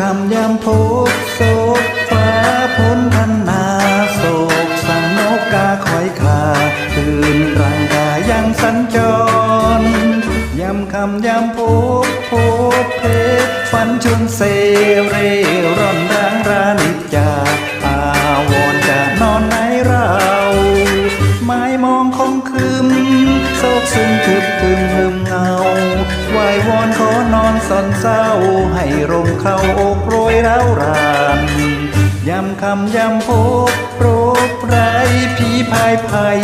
คำยามพบโศกฟ้าพ้นพันนาโศกสังนกกาคอยคาตื่นร่างกายยังสัญจรยามคำยามพบพบเพฝันชนเซเรร่อนร้างรานิจาอาวอนจะนอนในเราไม้มองคงคืมโศกซึ้งทึบถึงลืมเงา วอนขอนอนสอนเศร้า ให้ร่มเข้าอกโรยร้าวรานยำคำยำพบโรบไรผีพายภัย